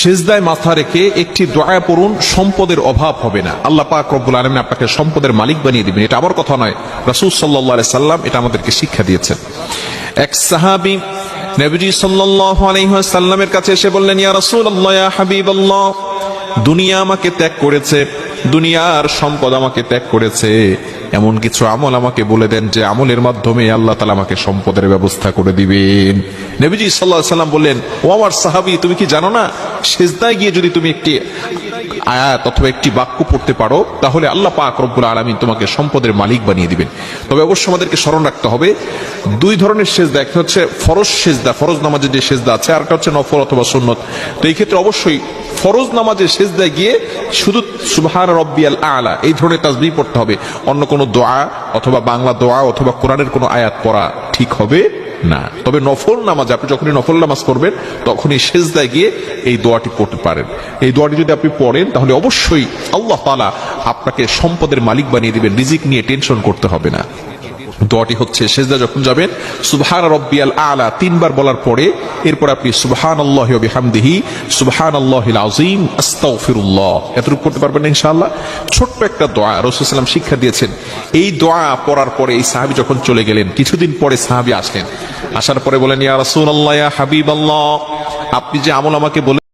সেজদায় মাথা রেখে একটি দয়া পড়ুন, সম্পদের অভাব হবে না। আল্লাহ পাক রব্বুল আলমিন আপনাকে সম্পদের মালিক বানিয়ে দিবেন। এটা আমার কথা নয়, রাসুল সাল্লাহ সাল্লাম এটা আমাদেরকে শিক্ষা দিয়েছেন। এক সাহাবি নবীজি সাল্লাল্লাহু আলাইহি ওয়াসাল্লামের কাছে এসে বললেন, ইয়া রাসূলুল্লাহ হাবিব আল্লাহ দুনিয়া আমাকে ত্যাগ করেছে দুনিয়ার সম্পদ আমাকে ত্যাগ করেছে। এমন কিছু আমল আমাকে বলে দেন যে আমলের মাধ্যমে আল্লাহ তালা আমাকে সম্পদের ব্যবস্থা করে দিবেন। নবীজি সাল্লাহ সাল্লাম বললেন, ও আমার সাহাবি, তুমি কি জানো না? সেজদায় গিয়ে যদি তুমি একটি আয়াত অথবা একটি বাক্য পড়তে পারো, তাহলে আল্লাহ পাক রব্বুল আলমিন তোমাকে সম্পদের মালিক বানিয়ে দিবেন। তবে অবশ্য আমাদেরকে স্মরণ রাখতে হবে, দুই ধরনের সেজদা একটা হচ্ছে ফরজ সেজদা, ফরজ নামাজের যে সেজদা আছে, আর একটা হচ্ছে নফল অথবা সুন্নত। তো এই ক্ষেত্রে অবশ্যই ফরজ নামাজের সেজদায় গিয়ে শুধু সুবহান রব্বিয়াল আলা, এই ধরনের তাসবিহ পড়তে হবে। অন্য কোনো দোয়া অথবা বাংলা দোয়া অথবা কোরআনের কোনো আয়াত পড়া ঠিক হবে না। তবে নফল নামাজ, আপনি যখনই নফল নামাজ করবেন তখনই সেজদায় গিয়ে এই দোয়াটি পড়তে পারেন। এই দোয়াটি যদি আপনি পড়েন, তাহলে অবশ্যই আল্লাহ তাআলা আপনাকে সম্পদের মালিক বানিয়ে দিবেন, রিজিক নিয়ে টেনশন করতে হবে না। দোয়াটি হচ্ছে সেজদা যখন যাবেন, সুবহান রব্বিয়াল আলা তিনবার বলার পরে এরপর আপনি সুবহান আল্লাহ বিহামদিহি সুবহান আল্লাহিল আজিম আস্তাগফিরুল্লাহ। এতটুকু করতে পারবেন না ইনশাআল্লাহ। ছোট্ট একটা দোয়া রসুলাম শিক্ষা দিয়েছেন। এই দোয়া পড়ার পরে এই সাহাবী যখন চলে গেলেন, কিছুদিন পরে সাহাবী আসলেন। আসার পরে বলেন, ইয়া রাসূলুল্লাহ, ইয়া হাবিবাল্লাহ, আপনি যে আমল আমাকে বলে